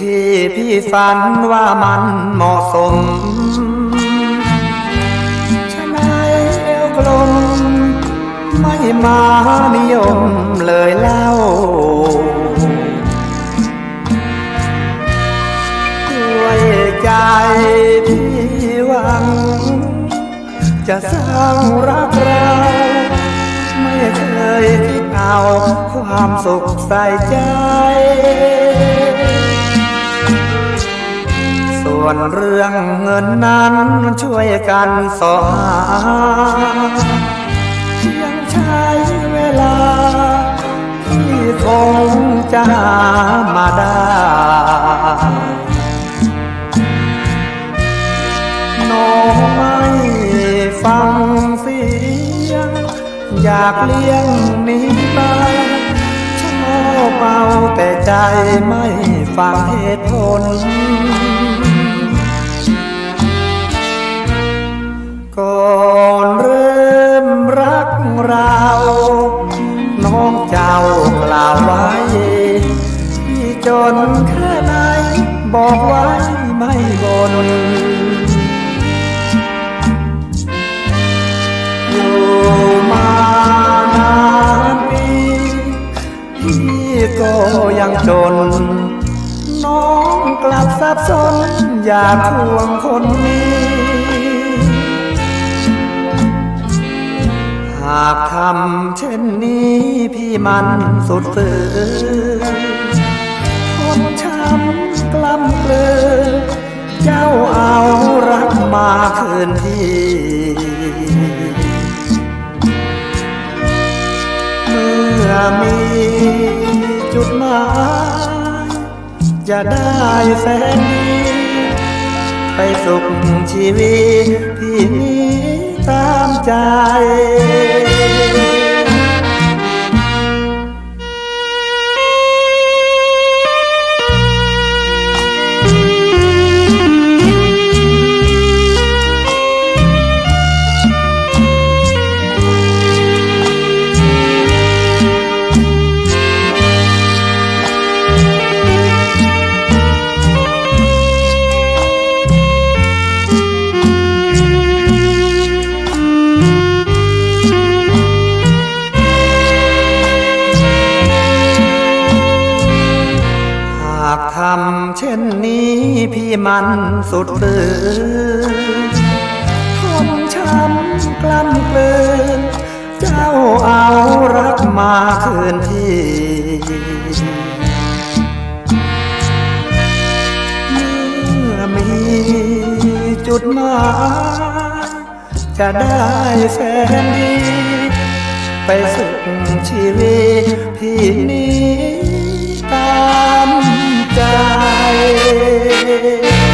ที่พี่ฝันว่ามันเหมาะสมชะนายเอวกลม ไม่มานิยมเลยเล่าด้วยใจที่หวัง จะสร้างรักเรา ไม่เคยเอาความสุขใส่ใจ วนเรื่องเงินนั้นช่วยกันสอหายังใช้เวลา ที่คงจะหามาได้น้องไม่ฟังเสียง อยากเลี้ยงนี้ไปชอบเอาแต่ใจไม่ฟังเหตุผล กล่าวไว้ที่จนแค่ไหนบอกไว้ไม่บนอยู่มานานปีพี่ก็ยังจน น้องกลับสับสน อยากทวงคนนี้ากทำเช่นนี้พี่มันสุดฝืนทนช้ำกล้ำเกลือเจ้าเอารักมาคืนที่เมื่อมีจุดหมายจะได้แสนดีไปสุขชีวิตที่นี้ ต ทำเช่นนี้พี่มันสุดฝืนทนช้ำกล้ำเกลืน เจ้าเอารักมาคืนที่เมื่อมีจุดหมายจะได้แสนดี ไปสุขชีวิตพี่นี้ it.